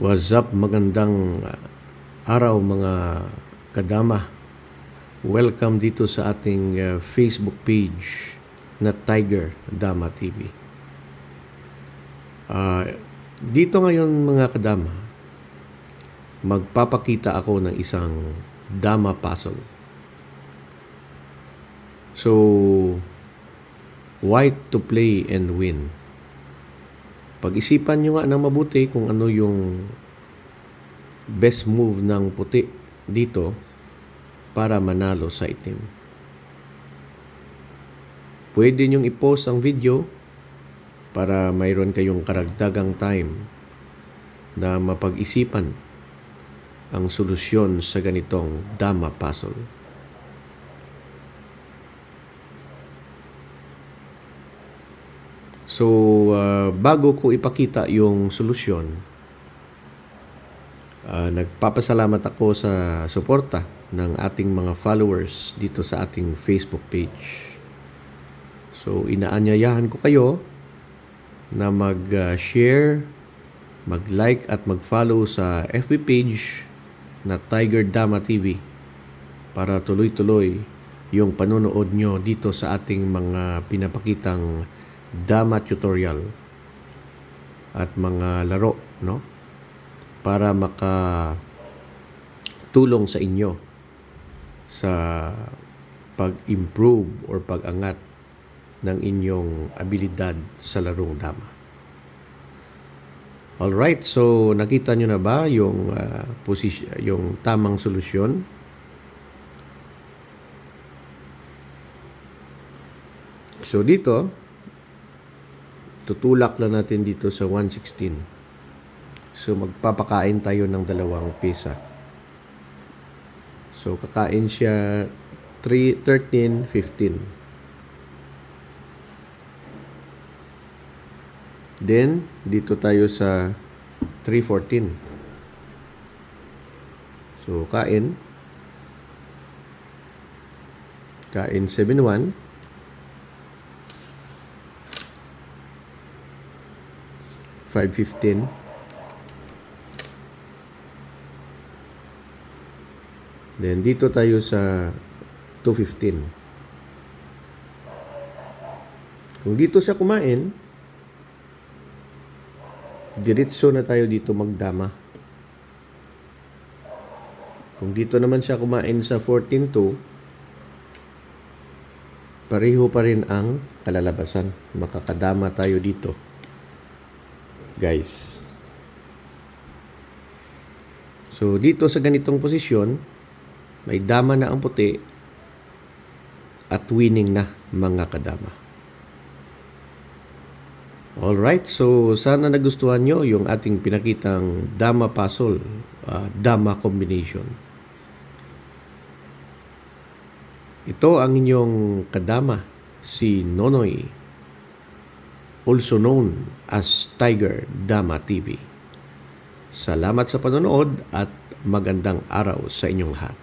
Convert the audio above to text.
What's up? Magandang uh, araw mga kadama. Welcome dito sa ating uh, Facebook page na Tiger Dama TV. Ah, dito ngayon mga kadama, magpapakita ako ng isang Dama puzzle. So, white to play and win. Pag-isipan nyo nga ng mabuti kung ano yung best move ng puti dito para manalo sa itim. Pwede nyong i-post ang video para mayroon kayong karagdagang time na mapag-isipan ang solusyon sa ganitong dama puzzle. So, uh, bago ko ipakita yung solusyon, uh, nagpapasalamat ako sa suporta ng ating mga followers dito sa ating Facebook page. So, inaanyayahan ko kayo na mag-share, mag-like at mag-follow sa FB page na Tiger Dama TV para tuloy-tuloy yung panonood nyo dito sa ating mga pinapakitang Dama tutorial at mga laro, no? Para maka tulong sa inyo sa pag-improve or pag-angat ng inyong abilidad sa larong dama. All right, so nakita nyo na ba yung uh, posis- yung tamang solusyon? So dito, tutulak lang natin dito sa 116. So magpapakain tayo ng dalawang pisa. So kakain siya 3, 13, 15. Then, dito tayo sa 314. So, kain. Kain 71. Five fifteen. Then dito tayo sa 215. Kung dito siya kumain, diretso na tayo dito magdama. Kung dito naman siya kumain sa 14.2, pareho pa rin ang kalalabasan. Makakadama tayo dito. Guys. So, dito sa ganitong posisyon, may dama na ang puti at winning na mga kadama. Alright, so sana nagustuhan nyo yung ating pinakitang Dama puzzle, uh, Dama combination. Ito ang inyong kadama, si Nonoy, also known as Tiger Dama TV. Salamat sa panonood at magandang araw sa inyong lahat.